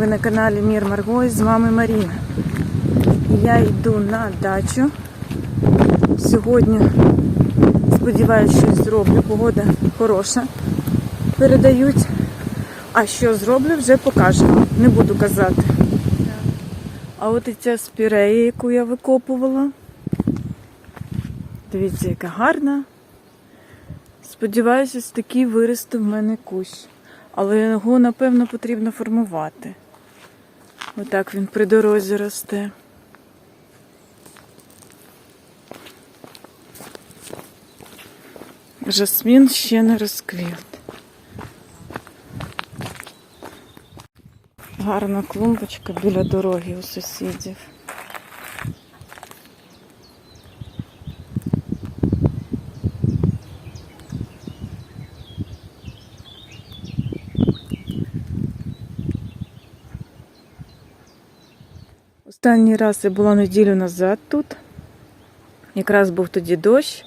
Ви на каналі Мір Марго і з вами Маріна. Я йду на дачу. Сьогодні сподіваюся, щось зроблю. Погода хороша. Передають. А що зроблю, вже покажемо. Не буду казати. А от і ця спірея, яку я викопувала. Дивіться, яка гарна. Сподіваюся, ось такий виросте в мене кущ. Але його, напевно, потрібно формувати. Отак він при дорозі росте. Жасмін ще не розквіт. Гарна клумбочка біля дороги у сусідів. Останній раз я була неділю назад тут. Якраз був тоді дощ.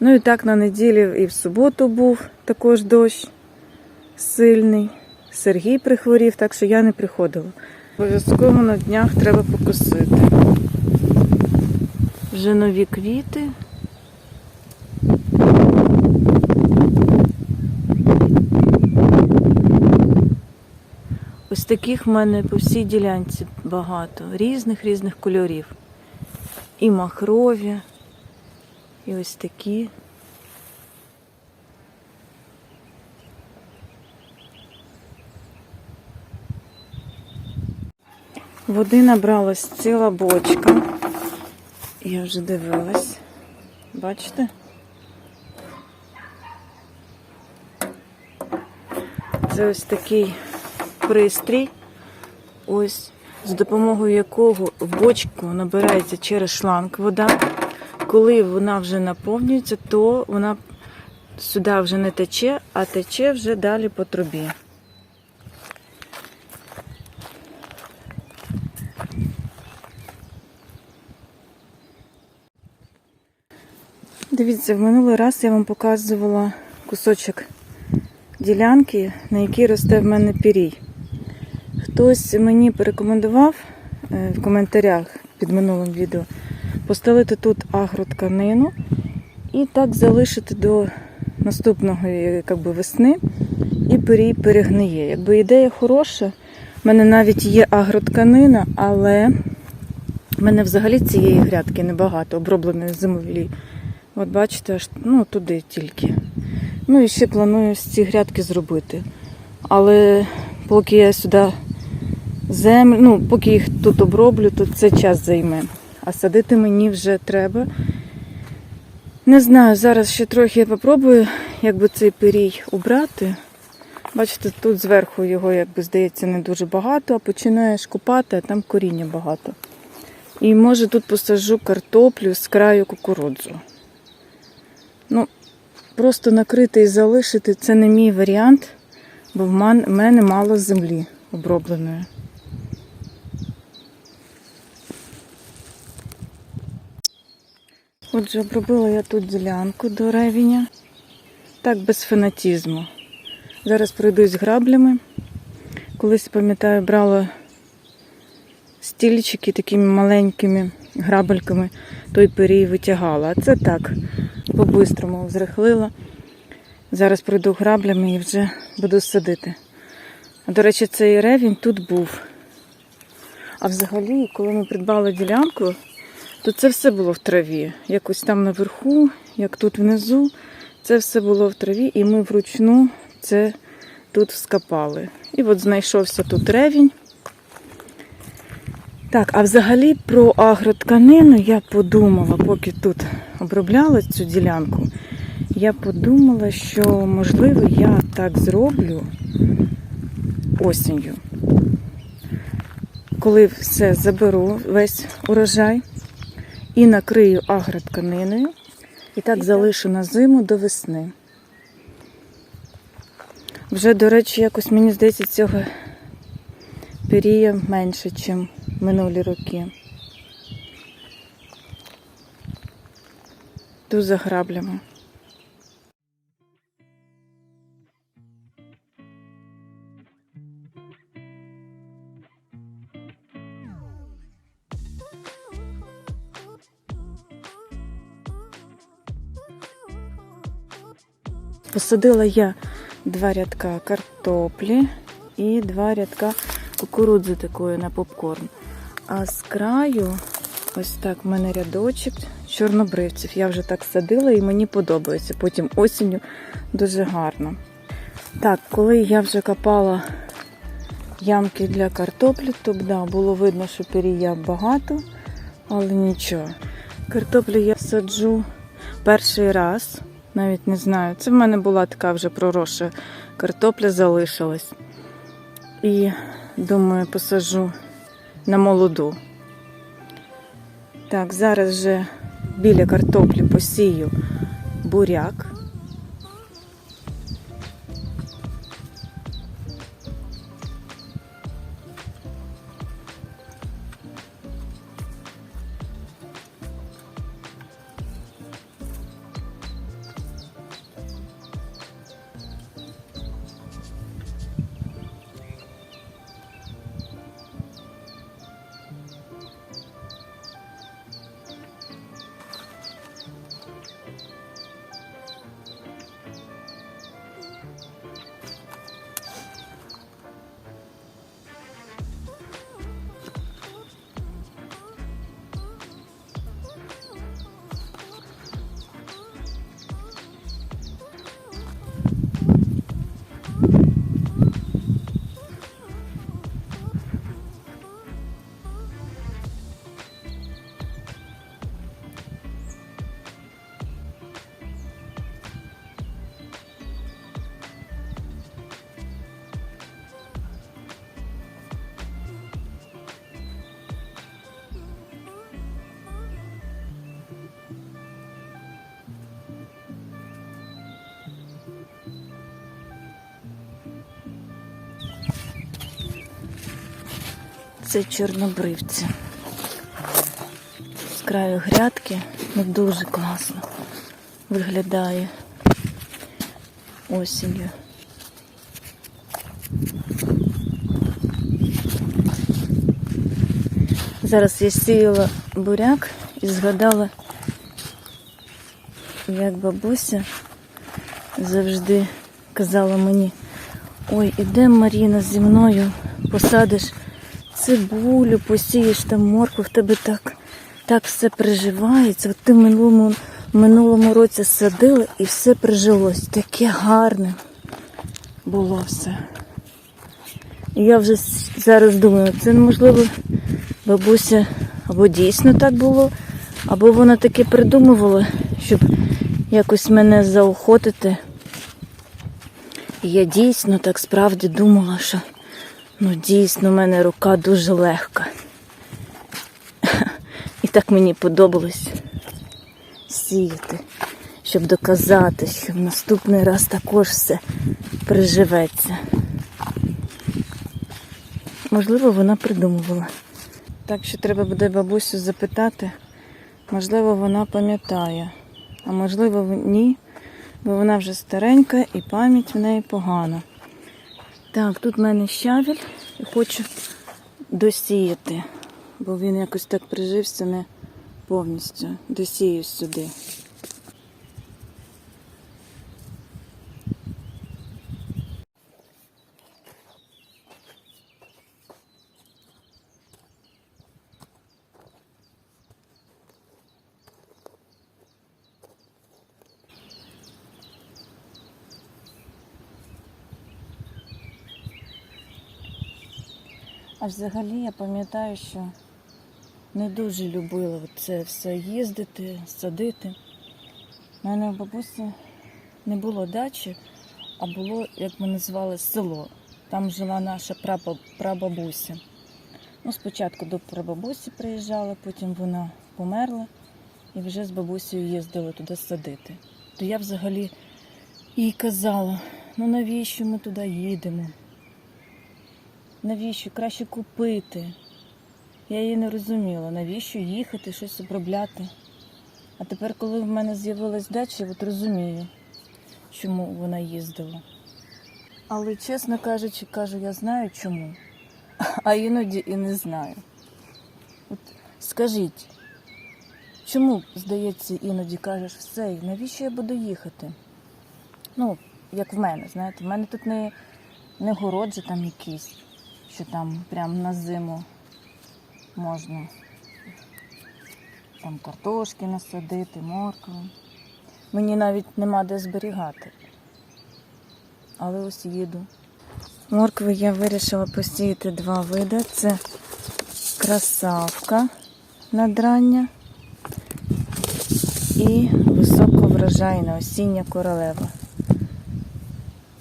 Ну і так на неділі і в суботу був також дощ сильний. Сергій прихворів, так що я не приходила. Обов'язково на днях треба покосити. Вже нові квіти. Ось таких в мене по всій ділянці багато. Різних різних кольорів. І махрові, і ось такі. Води набралась ціла бочка. Я вже дивилась. Бачите? Це ось такий пристрій, ось з допомогою якого в бочку набирається через шланг вода. Коли вона вже наповнюється, то вона сюди вже не тече, а тече вже далі по трубі. Дивіться, в минулий раз я вам показувала кусочок ділянки, на якій росте в мене пірій. Хтось мені порекомендував е, в коментарях під минулим відео постелити тут агротканину і так залишити до наступного як би, весни, і перегниє. Якби ідея хороша, в мене навіть є агротканина, але в мене взагалі цієї грядки небагато, обробленої зимові. От бачите, аж ну, туди тільки. Ну і ще планую з ці грядки зробити. Але поки я сюди землю, ну, поки їх тут оброблю, то це час займе. А садити мені вже треба. Не знаю, зараз ще трохи я попробую, якби цей пирій убрати. Бачите, тут зверху його, якби здається, не дуже багато, а починаєш купати, а там коріння багато. І може тут посаджу картоплю з краю кукурудзу. Ну, просто накрити і залишити це не мій варіант, бо в мене мало землі обробленої. Отже, обробила я тут ділянку до ревеня. Так, без фанатізму. Зараз пройдусь граблями. Колись, пам'ятаю, брала стільчики такими маленькими грабельками, той пирій витягала. А це так, по-бистрому зрихлила. Зараз пройду граблями і вже буду садити. До речі, цей ревінь тут був. А взагалі, коли ми придбали ділянку, то це все було в траві. Якось там наверху, як тут внизу, це все було в траві, і ми вручну це тут вскопали. І от знайшовся тут ревінь. Так, а взагалі про агротканину я подумала, поки тут обробляла цю ділянку, я подумала, що можливо я так зроблю осінню. Коли все заберу, весь урожай, і накрию агротканиною, і так залишу на зиму до весни. Вже, до речі, якось мені здається, цього пірія менше, ніж минулі роки. Йду за граблями. Посадила я два рядка картоплі і два рядка кукурудзи такої на попкорн. А з краю, ось так, в мене рядочок чорнобривців. Я вже так садила і мені подобається. Потім осінню дуже гарно. Так, коли я вже копала ямки для картоплі, то да, було видно, що пір'я багато, але нічого. Картоплю я саджу перший раз, навіть не знаю. Це в мене була така вже проросша картопля залишилась. І думаю, посажу на молоду. Так, зараз вже біля картоплі посію буряк. Це чорнобривці. З краю грядки не дуже класно виглядає осінню. Зараз я сіяла буряк і згадала, як бабуся завжди казала мені, ой, іде Маріна зі мною, посадиш цибулю, посієш там морку, в тебе так, так все приживається. От ти в минулому, минулому році садила і все прижилось. Таке гарне було все. І я вже зараз думаю, це можливо бабуся або дійсно так було, або вона таке придумувала, щоб якось мене заохотити. І я дійсно так справді думала, що ну дійсно в мене рука дуже легка. І так мені подобалось сіяти, щоб доказати, що в наступний раз також все приживеться. Можливо, вона придумувала. Так що треба буде бабусю запитати. Можливо, вона пам'ятає, а можливо, ні, бо вона вже старенька і пам'ять в неї погана. Так, тут в мене щавель і хочу досіяти, бо він якось так прижився не повністю. Досію сюди. А взагалі я пам'ятаю, що не дуже любила це все їздити, садити. У мене у бабусі не було дачі, а було, як ми назвали, село. Там жила наша прабабуся. Ну, спочатку до прабабусі приїжджала, потім вона померла і вже з бабусею їздили туди садити. То я взагалі їй казала, ну навіщо ми туди їдемо? Навіщо? Краще купити. Я її не розуміла, навіщо їхати, щось обробляти. А тепер, коли в мене з'явилась дача, от розумію, чому вона їздила. Але, чесно кажучи, кажу, я знаю чому, а іноді і не знаю. От скажіть, чому, здається, іноді кажеш, все, навіщо я буду їхати? Ну, як в мене, знаєте, в мене тут не, не город же там якийсь, що там прям на зиму можна там картошки насадити, моркви. Мені навіть нема де зберігати. Але ось їду. Моркви я вирішила посіяти два види. Це красавка надрання і високоврожайна осіння королева.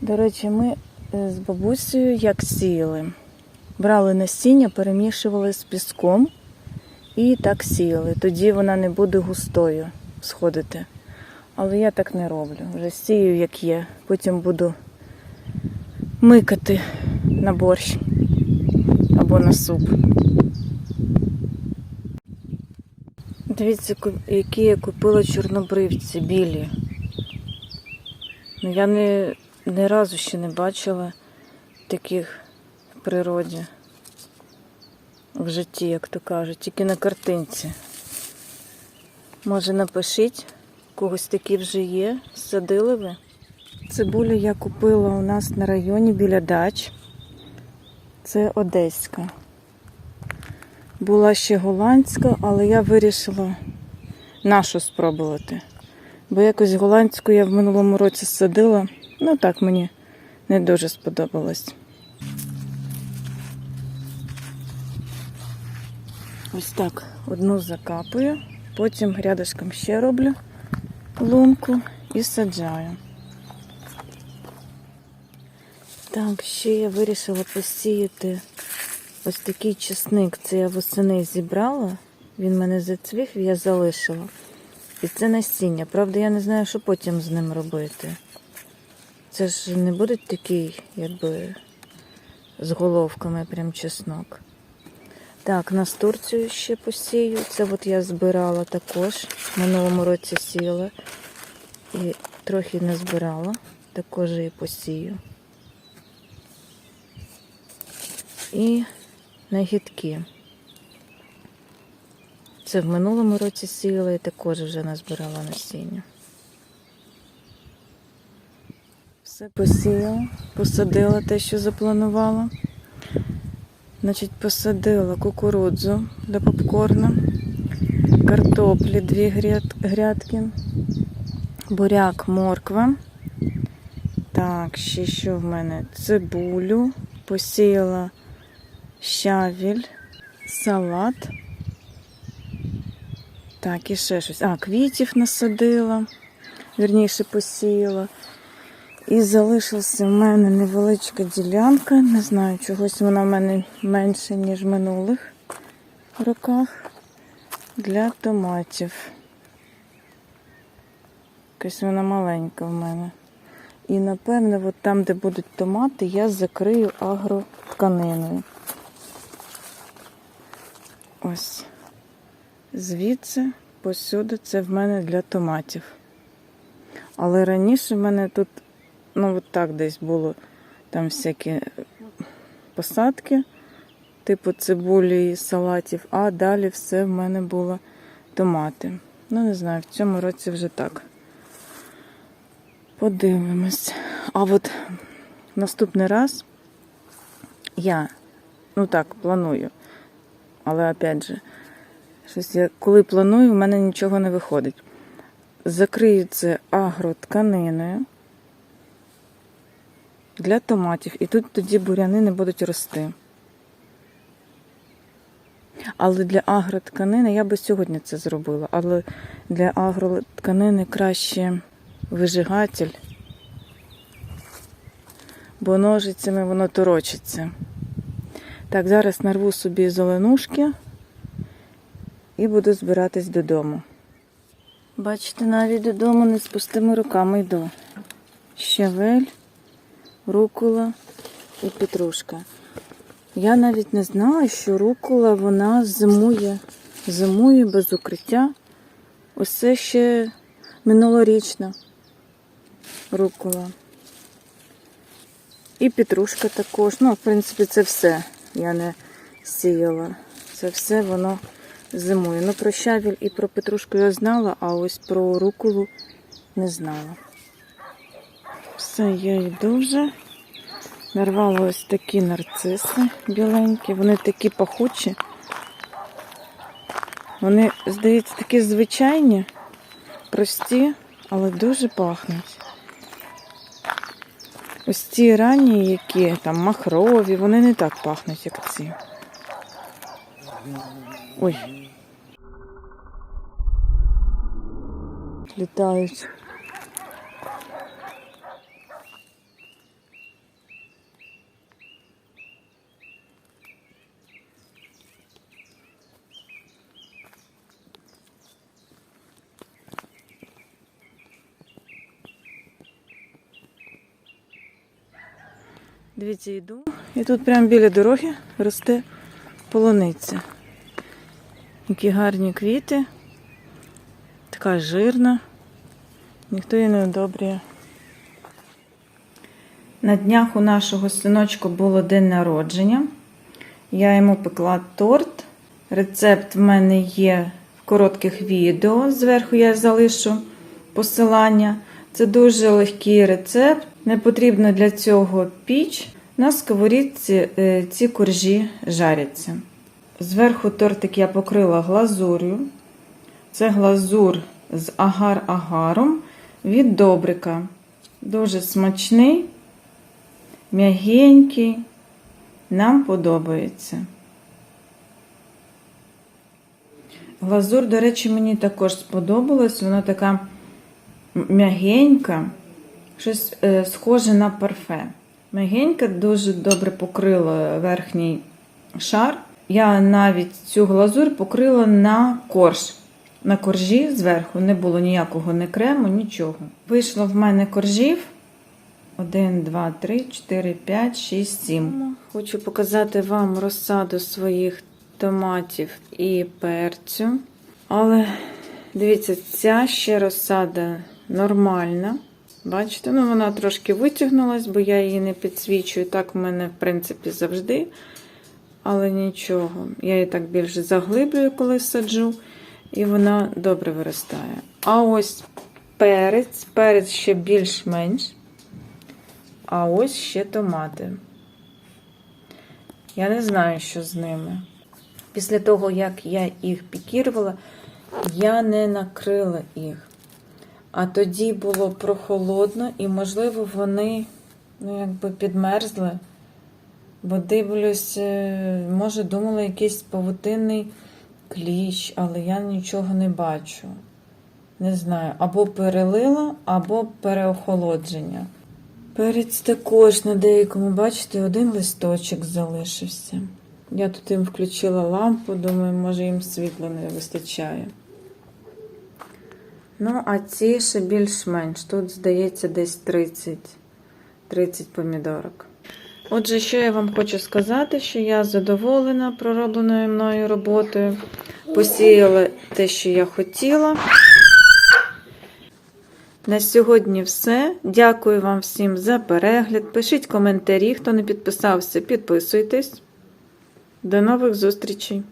До речі, ми е, з бабусею як сіяли. Брали насіння, перемішували з піском і так сіяли. Тоді вона не буде густою сходити. Але я так не роблю. Вже сію, як є. Потім буду микати на борщ або на суп. Дивіться, які я купила чорнобривці білі. Ну, я не, ні разу ще не бачила таких природі. В житті, як то кажуть, тільки на картинці. Може напишіть, когось такі вже є, садили ви? Цибулю я купила у нас на районі біля дач. Це Одеська. Була ще голландська, але я вирішила нашу спробувати. Бо якось голландську я в минулому році садила. Ну так мені не дуже сподобалось. Ось так одну закапую, потім грядочком ще роблю лунку і саджаю. Так, ще я вирішила посіяти ось такий чесник. Це я восени зібрала. Він мене зацвів, я залишила. І це насіння. Правда, я не знаю, що потім з ним робити. Це ж не буде такий, якби з головками прям чеснок. Так, настурцію ще посію. Це от я збирала також. В минулому році сіяла. І трохи не збирала. Також і посію. І нагідки. Це в минулому році сіяла і також вже назбирала насіння. Все посіяла, посадила те, що запланувала. Значить, посадила кукурудзу для попкорна, картоплі дві грядки, буряк, морква. Так, ще що в мене? Цибулю, посіяла щавіль, салат. Так, і ще щось. А, квітів насадила, вірніше посіяла. І залишилася в мене невеличка ділянка. Не знаю, чогось вона в мене менше, ніж в минулих роках. Для томатів. Якась вона маленька в мене. І напевне, от там, де будуть томати, я закрию агротканиною. Ось. Звідси посюди це в мене для томатів. Але раніше в мене тут, ну от так десь було там всякі посадки, типу цибулі і салатів, а далі все в мене було томати. Ну, не знаю, в цьому році вже так. Подивимось. А от наступний раз я, ну так, планую. Але опять же, щось я коли планую, в мене нічого не виходить. Закрию це агротканиною для томатів. І тут тоді буряни не будуть рости. Але для агротканини я би сьогодні це зробила. Але для агротканини краще вижигатель, бо ножицями воно торочиться. Так, зараз нарву собі зеленушки і буду збиратись додому. Бачите, навіть додому не з пустими руками йду. Щавель, рукола і петрушка. Я навіть не знала, що рукола вона зимує, зимує без укриття. Це ще минулорічна рукола. І петрушка також. Ну, в принципі, це все я не сіяла. Це все воно зимує. Ну, про щавіль і про петрушку я знала, а ось про руколу не знала. Все, я йду вже. Нарвала ось такі нарциси біленькі. Вони такі пахучі. Вони, здається, такі звичайні, прості, але дуже пахнуть. Ось ці ранні, які там махрові, вони не так пахнуть, як ці. Ой. Літають. Дивіться, йду. І тут прямо біля дороги росте полуниця. Які гарні квіти. Така жирна. Ніхто її не одобрює. На днях у нашого синочка було день народження. Я йому пекла торт. Рецепт в мене є в коротких відео. Зверху я залишу посилання. Це дуже легкий рецепт. Не потрібно для цього піч. На сковорідці е, ці коржі жаряться. Зверху тортик я покрила глазур'ю. Це глазур з агар-агаром від добрика. Дуже смачний, м'ягенький. Нам подобається. Глазур, до речі, мені також сподобалась. Вона така м'ягенька, щось е, схоже на парфе. М'ягенька дуже добре покрила верхній шар. Я навіть цю глазур покрила на корж. На коржі зверху не було ніякого не крему, нічого. Вийшло в мене коржів 1, 2, 3, 4, 5, 6, 7. Хочу показати вам розсаду своїх томатів і перцю. Але дивіться, ця ще розсада нормальна. Бачите, ну вона трошки витягнулась, бо я її не підсвічую. Так в мене, в принципі, завжди. Але нічого. Я її так більше заглиблюю, коли саджу, і вона добре виростає. А ось перець, перець ще більш-менш. А ось ще томати. Я не знаю, що з ними. Після того, як я їх пікірувала, я не накрила їх. А тоді було прохолодно, і, можливо, вони ну, якби підмерзли. Бо дивлюсь, е, може, думала якийсь павутинний кліщ, але я нічого не бачу. Не знаю, або перелила, або переохолодження. Перець також на деякому, бачите, один листочок залишився. Я тут їм включила лампу, думаю, може їм світла не вистачає. Ну, а ці ще більш-менш. Тут, здається, десь 30, 30 помідорок. Отже, що я вам хочу сказати, що я задоволена проробленою мною роботою. Посіяла те, що я хотіла. На сьогодні все. Дякую вам всім за перегляд. Пишіть коментарі, хто не підписався, підписуйтесь. До нових зустрічей!